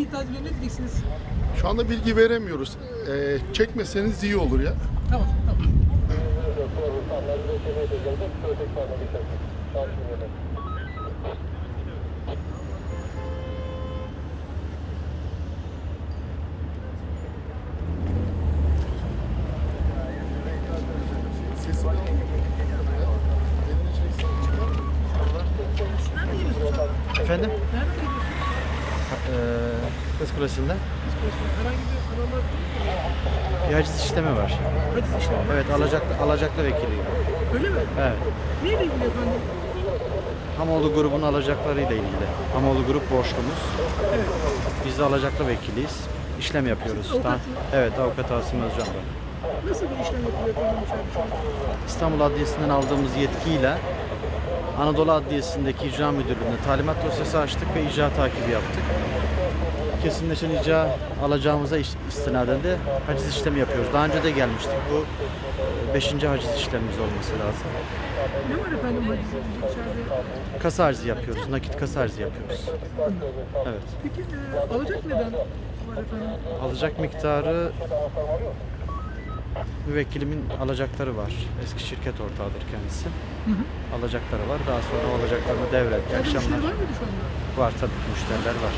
iddia ediliyor. Ne diyeceksiniz? Şu anda bilgi veremiyoruz. Ee, çekmeseniz iyi olur ya. Tamam, tamam. Efendim? Nerede Kız Kulesi'nde Herhangi bir bir haciz işlemi var. hadi işlem. Evet, alacaklı, alacaklı vekiliyim. Öyle mi? Evet. Neyle ilgili efendim? Hamoğlu grubun alacaklarıyla ilgili. Hamoğlu grup borçlumuz. Biz de alacaklı vekiliyiz. İşlem yapıyoruz. Siz avukat mı? Evet, avukat Asım Özcan ben. Nasıl bir işlem yapılıyor efendim içeride? İstanbul Adliyesi'nden aldığımız yetkiyle Anadolu Adliyesi'ndeki icra müdürlüğüne talimat dosyası açtık ve icra takibi yaptık. Kesinleşen icra alacağımıza istinaden de haciz işlemi yapıyoruz. Daha önce de gelmiştik. Bu 5. haciz işlemimiz olması lazım. Ne var efendim haciz içeride? Kasa harcı yapıyoruz. Nakit kasa harcı yapıyoruz. Evet. Peki e, alacak neden var efendim? Alacak miktarı müvekkilimin alacakları var. Eski şirket ortağıdır kendisi. Alacakları var. Daha sonra o alacaklarını devretti. Müşteri Akşamlar var var tabii ki müşteriler var.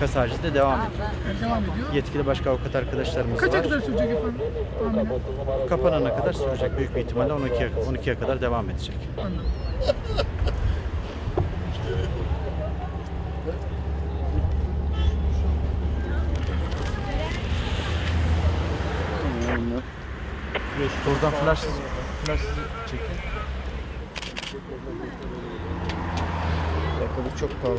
Kasa harcı da devam ediyor. Yani devam ediyor. Yetkili başka avukat arkadaşlarımız Kaça var. kadar sürecek efendim? Kapanana kadar sürecek büyük bir ihtimalle 12'ye 12'ye kadar devam edecek. Anladım. Buradan flash flash çekin. Ayakkabı çok pahalı.